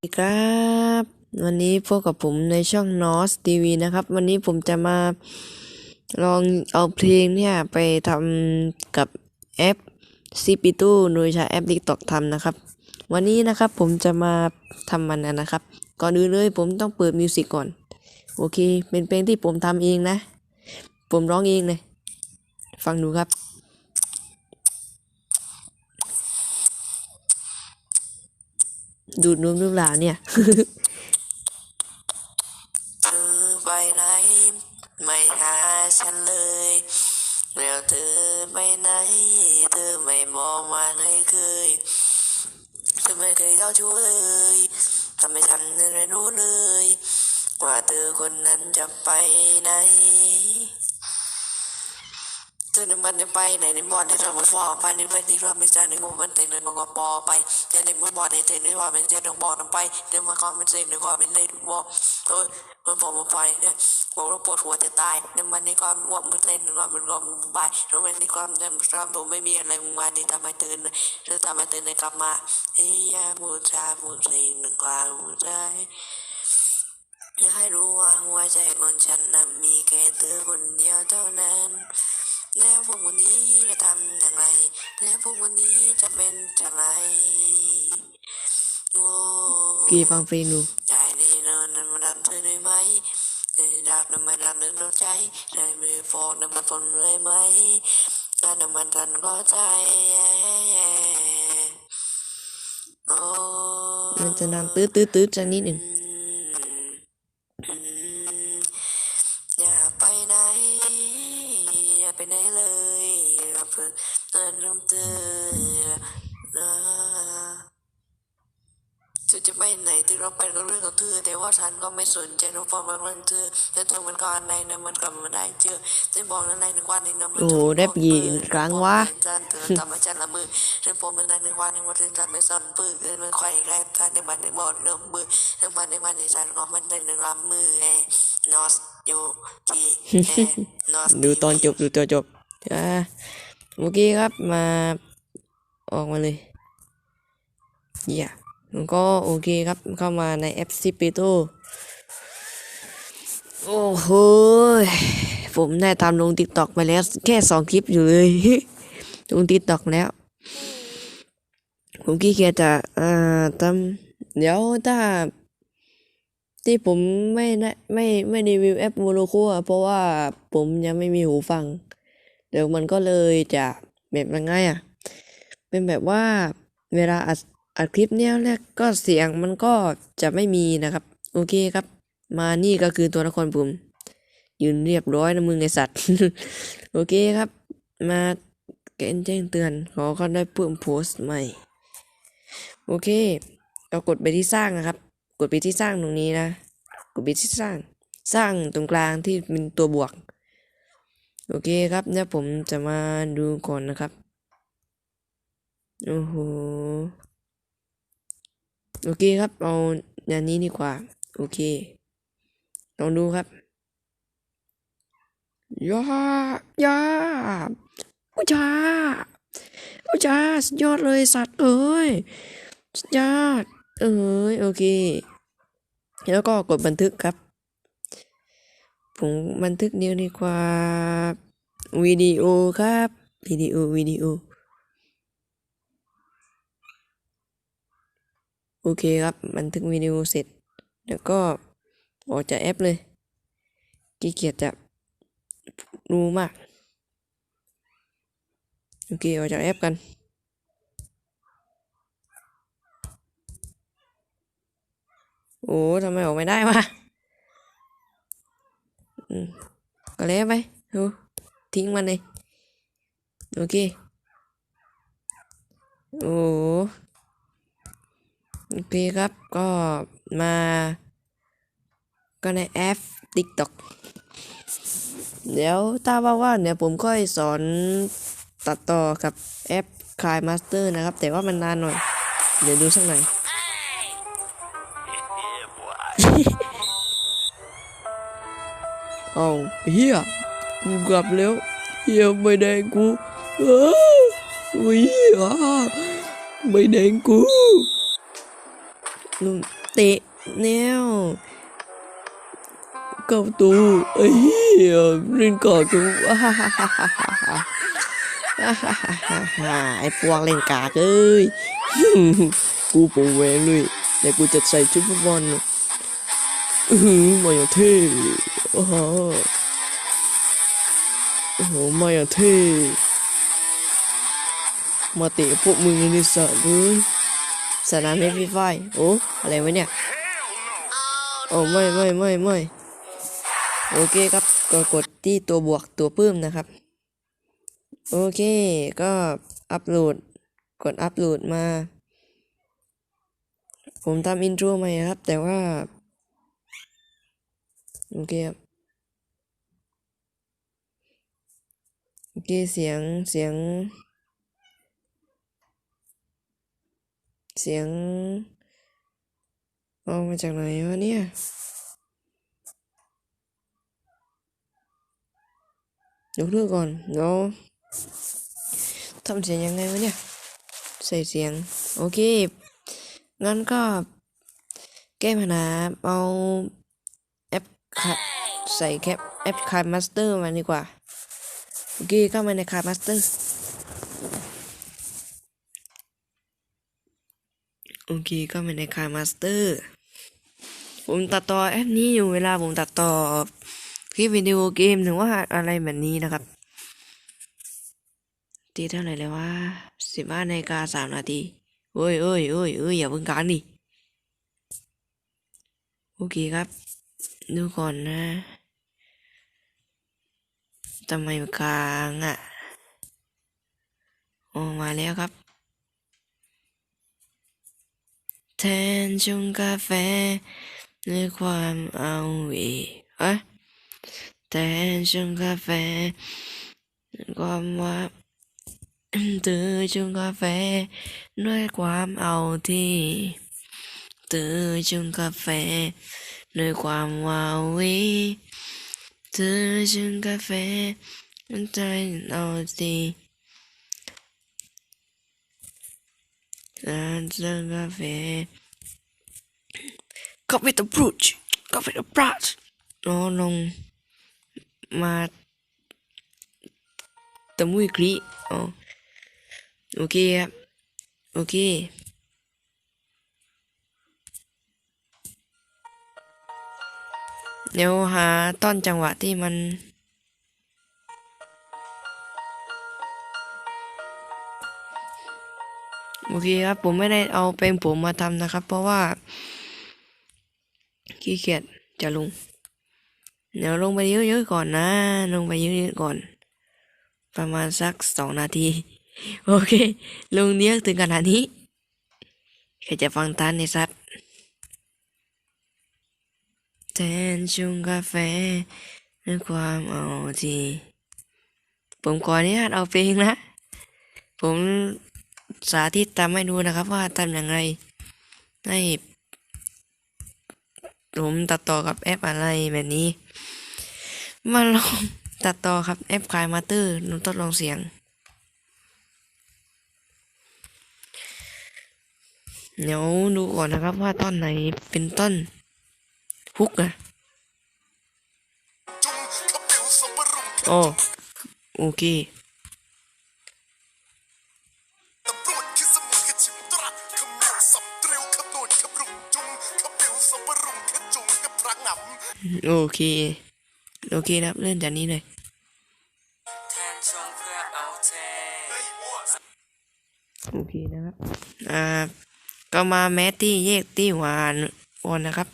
สวัสดีครับวันนี้พบกับผมในช่อง NOS TV นะครับ วันนี้ผมจะมาลองเอาเพลงเนี่ย ไปทำกับแอป c p 2 โดยใช้แอป TikTok ทำนะครับ วันนี้นะครับผมจะมาทำมันนะครับ ก่อนอื่นเลยผมต้องเปิดมิวสิกก่อน โอเค เป็นเพลงที่ผมทำเองนะ ผมร้องเองเลย ฟังดูครับ ดูดนมหรือเปล่าเนี่ยเธอไปไหนไม่หาฉันเลยแล้วเธอไปไหนเธอไม่บอกมาไหนเคยเธอไม่เคยเจ้าชู้เลยทำให้ฉันไม่รู้เลย ว่าเธอคนนั้นจะไปไหน เธอในมันจะไปไหนในบอดในเราไม่ฟอไปในเพื่อที่เราไม่ใจในมุมมันเต็มเลยมันก็ปอไปจอในมือบอดในเต็มในว่าเป็นเจอต้องบอกนไปเดี๋ยวมาก่อนเป็นเซ็นในความเป็นเลยบอกเออมันพอมาไปเนี่ยบอกว่าปวดหัวจะตายในมันในความว่ามันเล่นในความเป็นความบายเราเป็นในความในความผมไม่มีอะไรมึงมาในทำไมตื่นเธอทำไมตื่นในกลับมาเฮียบูชาบูชาหนึ่งกลางบูชาอยากให้รู้ว่าหัวใจของฉันนั้นมีแค่เธอคนเดียวเท่านั้น แล้วพวกวันนี้จะทำอย่างไร แล้วพวกวันนี้จะเป็นอย่างไรโอ้กี่ฟังเพลงดูใจนี่เนินนั้นมันดันเธอได้ไหมใจดับน้ำมันดันเดินเราใจใจมือฟองน้ำมันฝนเลยไหมถ้าน้ำมันดันก็ใจโอ้มันจะดังตืดตืดตืดสักนิดหนึ่ง แต่ว่าฉันก็ไม่สนใจเราฟังมันเรื่องเธอแต่เธอมันก่อนในนั้นมันกลับมาได้เจอฉันบอกนั้นในหนึ่งวันในนั้นมันโอ้โหได้ปีครั้งวะจันเธอทำให้ฉันละมือฉันผมเป็นในหนึ่งวันในวันที่ฉันไม่สั่นปื้อเกินไม่ค่อยแรงฉันในวันในบ่อนเริ่มมือในวันในวันในฉันก็มันในหนึ่งลำมือไงนอสอยู่ที่แอนอสดูตอนจบดูตอนจบอ่าโอเคครับมาออกมาเลยเยี่ยมัน ก็โอเคครับเข้ามาในแอปซิปิโตโอ้โหผมได้ทำลงติ๊กต็อกไปแล้วแค่สองคลิปอยู่เลยลงติ๊กต็อกแล้ว ผมขี้เกียจจะอ่าทำเดี๋ยวถ้า ที่ผมไม่ได้ไม่ไม่รีวิวแอปโมโลคอะเพราะว่าผมยังไม่มีหูฟัง เดี๋ยวมันก็เลยจะแบบยังไงอะ เป็นแบบว่าเวลาอัด อัดคลิปเนี้ยแรกก็เสียงมันก็จะไม่มีนะครับ โอเคครับ มานี่ก็คือตัวละครผมยืนเรียบร้อยนะมึงไอสัตว์ โอเคครับ มาแกนแจ้งเตือนขอเขาได้เพิ่มโพสต์ใหม่ โอเคเรากดไปที่สร้างนะครับ กดไปที่สร้างตรงนี้นะ กดไปที่สร้าง สร้างตรงกลางที่เป็นตัวบวก โอเคครับเนี่ยผมจะมาดูก่อนนะครับ โอ้โห โอเคครับ เอาอย่างนี้ดีกว่า โอเคลองดูครับยายาอุจาอุจาสุดยอดเลยสัตว์เอ้ยสุดยอดเอ้ยโอเค แล้วก็กดบันทึกครับ ผมบันทึกเดียวดีกว่าวิดีโอครับวิดีโอวิดีโอ โอเคครับ บันทึกวิดีโอเสร็จ แล้วก็ออกจากแอปเลยขี้เกียจจะรู้มาก โอเค ออกจากแอปกัน โอ้ทำไมออกไม่ได้วะอืมก็แล้วไปดูทิ้งมันเลย โอเค โอ้ โอเคครับก็มาก็ในแอป TikTok เดี๋ยวถ้าว่างๆเดี๋ยวผมค่อยสอนตัดต่อกับแอปคลายมาสเตอร์นะครับ แต่ว่ามันนานหน่อย เดี๋ยวดูสักหน่อยเอาเฮียกูกลับแล้วเฮียไม่แดงกูเออเฮียไม่แดงกู นุ่เตะแนวเก้าตูเอ้ยเล่นกอดกูฮ่าฮ่าฮ่าฮ่าฮ่าฮ่าไอ้พวกเล่นกากเอ้ยกูปูเวเลยเดี๋ยวกูจะใส่ชุดฟุตบอลอือหืมาอย่างเท่โอ้โหโอ้โหมาอย่างเท่มาเตะพวกมึงในสระเลย สนามเล่นฟรีไฟโอ้อะไรวะเนี่ยโอ้ไม่ไม่ไม่ไม่โอเคครับก็กดที่ตัวบวกตัวปื้มนะครับ โอเคก็อัปโหลดกดอัปโหลดมา ผมทำอินโทรใหม่ครับ แต่ว่า โอเคครับโอเคเสียงเสียง เสียงเอามาจากไหนวะเนี่ย ยกเลิกก่อนเดี๋ยวทำเสียงยังไงวะเนี่ย ใส่เสียง โอเค งั้นก็แก้ปัญหาเอาแอปค่ะใส่แคปแอปคาร์มาสเตอร์มาดีกว่า โอเคเข้ามาในคาร์มาสเตอร์ โอเคเข้ามาในคาร์มาสเตอร์ผมตัดต่อแอปนี้อยู่เวลาผมตัดต่อคลิปวิดีโอเกมหรือว่าอะไรแบบนี้นะครับ ตีเท่าไหร่เลยว่าสิบห้านาฬิกาสามนาทีเอ้ยเอ้ยเอ้ยเอ้ยอย่าเพิ่งกางดิโอเคครับ ดูก่อนนะทำไมกลางอะออกมาแล้วครับ แทนชงกาแฟด้วยความเอาอีอะแทนชงกาแฟความว่าเธอชงกาแฟ ด้วยความเอาที่เธอชงกาแฟ ด้วยความวาวีเธอชงกาแฟใจเอาที่ การชงกาแฟ Coffee the brooch Coffee the brush น้องลงมาตะมุยคลีอ๋อโอเคครับ โอเคเดี๋ยวหาต้นจังหวะที่มัน โอเคครับผมไม่ได้เอาเพลงผมมาทำนะครับ เพราะว่าขี้เกียจจะลงเดี๋ยวลงไปเยอะๆก่อนนะ ลงไปเยอะๆก่อน ประมาณสักสองนาที โอเค ลงเนี้ยถึงขนาดนี้ใครจะฟังทันในซัดแทนชงกาแฟด้วยความเอาทีผมขออนุญาตเอาเพลงนะ ผม สาธิตทำให้ดูนะครับ ว่าทำอย่างไรให้ผมตัดต่อกับแอปอะไรแบบนี้ มาลองตัดต่อครับแอปคลายมาเตอร์นทดลองเสียง เดี๋ยวดูก่อนนะครับว่าต้นไหนเป็นต้นฮุกอะโอ้โอเค ชิมตรัสขมิ้วสับเตรียวขบนวดขบรุงจุงขบเปิวสับปรุงขจุงกับพระงำโอเค โอเคครับเล่นจากนี้เลยโอเคนะครับ อ่า ก็มาแมทที่เยกที่หวานวอนนะครับ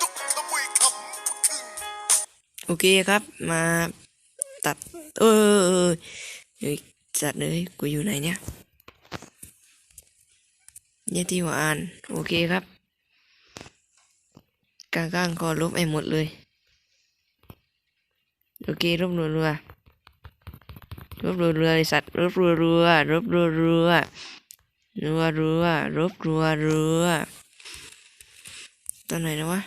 ดุกขมุยขำพุคึงโอเคครับมาตัด เออจัดเลยกูอยู่ไหนเนี่ยแยกตี้หวาน โอเคครับกลางๆก็ลบไอ้หมดเลย โอเครบรัวรัวรบรัวรัวไอสัตว์รบรัวรัวรบรัวรัวรัวรัวรบรัวรัวตอนไหนนะวะ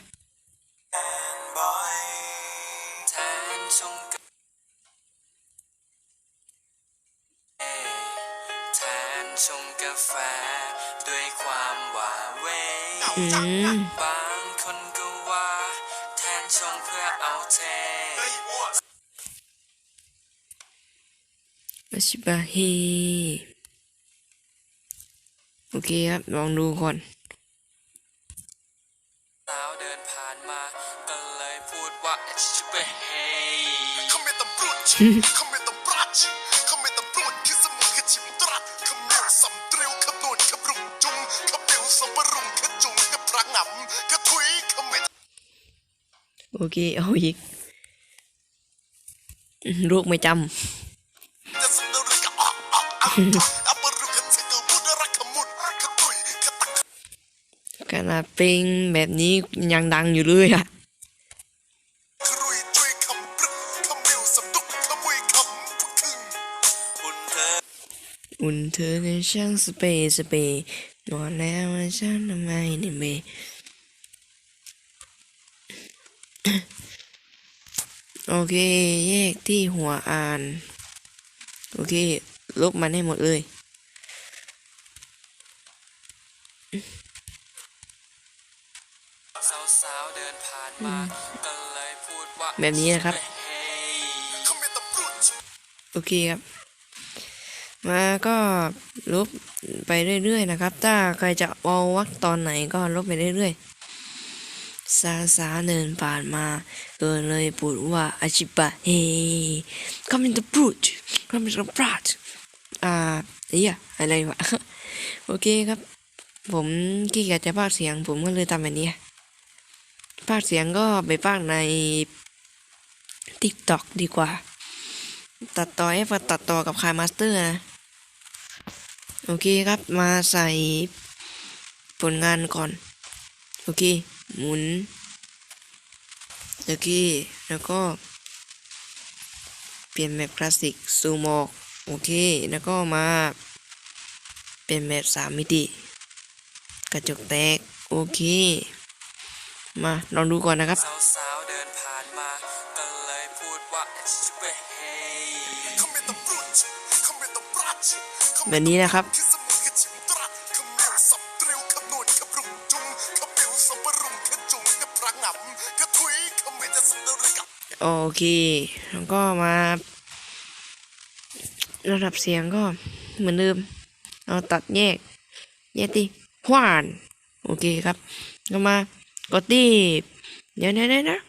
งเพื่อเอาเทอาชิบะเฮโอเคครับ ลองดูก่อนสาวเดินผ่านมาก็เลยพูดว่าชิบะเฮ โอเค เอาอีกลูกไม่จำขนาดเพลงแบบนี้ยังดังอยู่เลยอะอุ่นเธอในช่างสเปย์สเปย์นอนแล้วมันช่างทำไมนี่เม โอเค แยกที่หัวอ่าน โอเค ลบมันให้หมดเลยสาวๆเดินผ่านมาก็เลยพูดว่าแบบนี้นะครับชิบเฮ Come at the brunch, โอเคครับ มาก็ลบไปเรื่อยๆนะครับ ถ้าใครจะเอาวักตอนไหนก็ลบไปเรื่อยๆ ซาซาเดินผ่านมาก็เลยพูดว่าอาชิบะเฮ come in the brute come in the brute อ่าเอียอะไรวะ โอเคครับ ผมขี้เกียจจะพากเสียง ผมก็เลยทำแบบนี้พากเสียงก็ไปพากใน TikTok ดีกว่า ตัดต่อให้มาตัดต่อกับคายมาสเตอร์นะ โอเคครับมาใส่ผลงานก่อน โอเค หมุนโอเคแล้วก็ เปลี่ยนแบบคลาสสิกซูมออกโอเค แล้วก็มา เปลี่ยนแบบสามมิติ กระจกแตก โอเค มาลองดูก่อนนะครับสาวๆเดินผ่านมาก็เลยพูดว่าชิบะเฮ come at the brunch, come at the brunch, come แบบนี้นะครับ โอเคแล้วก็มา ระดับเสียงก็เหมือนเดิม เอาตัดแยก แยกที่หวาน โอเคครับ ก็มากดที่เดี๋ยวเดี๋ยวเดี๋ยวนะ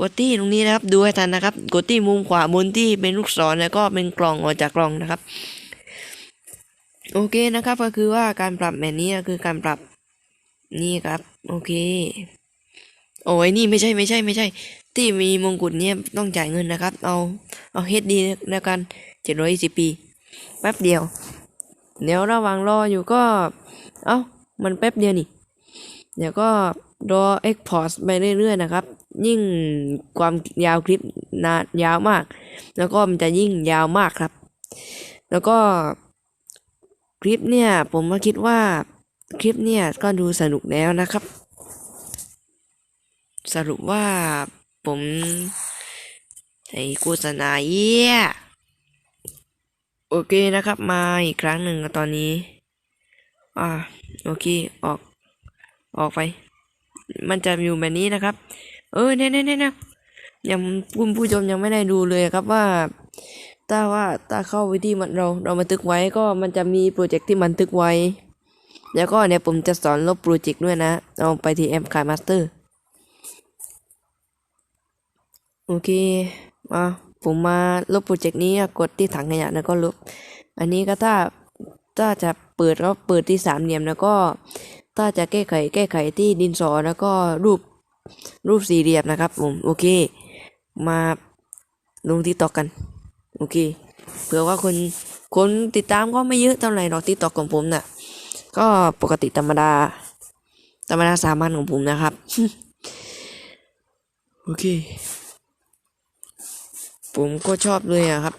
กดที่ตรงนี้นะครับ ดูให้ทันนะครับ กดที่มุมขวาบนที่เป็นลูกศรแล้วก็เป็นกล่องออกจากกล่องนะครับ โอเคนะครับ ก็คือว่าการปรับแบบนี้คือการปรับนี่ครับ โอเค โอ้ยนี่ไม่ใช่ไม่ใช่ไม่ใช่ ที่มีมงกุฎเนี่ยต้องจ่ายเงินนะครับ เอาเอาเฮดดีแล้วกันเจ็ดร้อยสิบปีแป๊บเดียว เดี๋ยวระหว่างรออยู่ก็ เอ้ามันแป๊บเดียวนี่ เดี๋ยวก็รอ export ไปเรื่อยๆนะครับ ยิ่งความยาวคลิปนานยาวมาก แล้วก็มันจะยิ่งยาวมากครับ แล้วก็คลิปเนี่ยผมก็คิดว่าคลิปเนี่ยก็ดูสนุกแล้วนะครับ สรุปว่า ผมไอ้โฆษณาเยี่ยโอเคนะครับมาอีกครั้งหนึ่งตอนนี้ อ่าโอเคออก ออกไป มันจะอยู่แบบนี้นะครับ เออเนี่ยเนี่ยเนี่ยยังคุณผู้ชมยังไม่ได้ดูเลยครับว่า ถ้าว่าถ้าเข้าไปที่มันเราเราบันทึกไว้ก็มันจะมีโปรเจกต์ที่บันทึกไว้ แล้วก็เนี่ยผมจะสอนลบโปรเจกต์ด้วยนะเอาไปที่แอปคายมาสเตอร์ โอเคมาผมมาลบโปรเจกต์นี้กดที่ถังขยะแล้วก็ลบ อันนี้ก็ถ้าถ้าจะเปิดก็เปิดที่สามเหลี่ยมแล้วก็ ถ้าจะแก้ไขแก้ไขที่ดินสอแล้วก็รูปรูปสี่เหลี่ยมนะครับผมโอเค มาลงที่ตอกกันโอเคเผื่อว่าคนคนติดตามก็ไม่เยอะเท่าไหร่หรอกที่ตอกของผมน่ะ ก็ปกติธรรมดา ธรรมดาสามัญของผมนะครับ โอเค ผมก็ชอบเลยอะครับ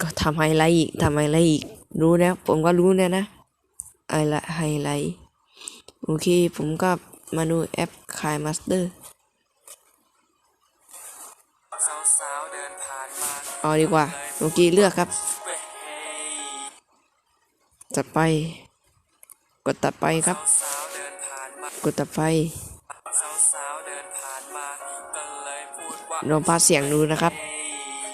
ก็ทำไฮไลท์อีกทำไฮไลท์อีก รู้แล้วผมก็รู้แล้วนะไฮไลท์ไฮไลท์โอเค ผมก็มาดูแอปคายมาสเตอร์เอาดีกว่าโอเคเลือกครับจัดไป กดตัดไปครับ กดตัดไป ลองพาเสียงดูนะครับ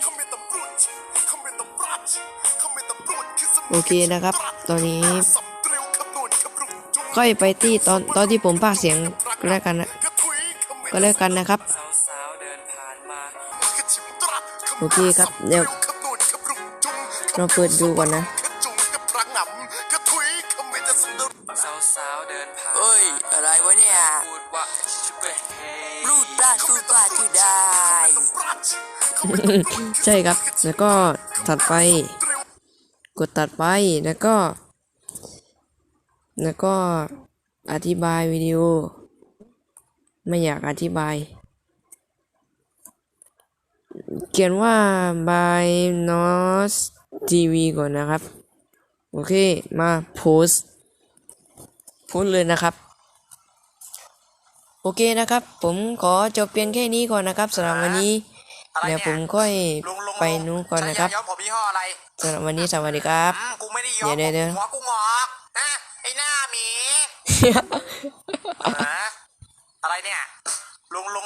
Come with the brunch, come with the brunch, come with the brunch คือสมุนโอเคนะครับ ตอนนี้สับเตรียวคำนวณคำรุ่งจุงค่อยไปที่ตอนตอนที่ผมพากย์เสียงก็แล้วกันนะกระถุยคำก็แล้วกันนะครับสาวๆเดินผ่านมากระชิมตรัสำโอเคครับเดี๋ยวคำนวณคำรุ่งจุงเราเปิดดูก่อนนะกระจุงกระพระงำกระถุยคำเมจะสนุกสาวๆเดินผ่านเอ้ยอะไรวะเนี่ย พูดว่ารสู้ปลาที่ได้ ใช่ครับ แล้วก็ตัดไป กดตัดไป แล้วก็ แล้วก็อธิบายวิดีโอ ไม่อยากอธิบาย เขียนว่า by nos tv ก่อนนะครับ โอเค มาโพสโพสเลยนะครับ โอเคนะครับ ผมขอจบเพียงแค่นี้ก่อนนะครับสำหรับวันนี้อะไรเดี๋ยวเนี่ยผมค่อยลุงลุงไปนู้นก่อนนะครับใช้ยาย้อมผมยี่ห้ออะไรสำหรับวันนี้สวัสดีครับอืมกูไม่ได้ย้อมเดี๋ยวเดี๋ยวหัวกูงอกนะไอ้หน้าหมีฮะอะไรเนี่ยลุงลุง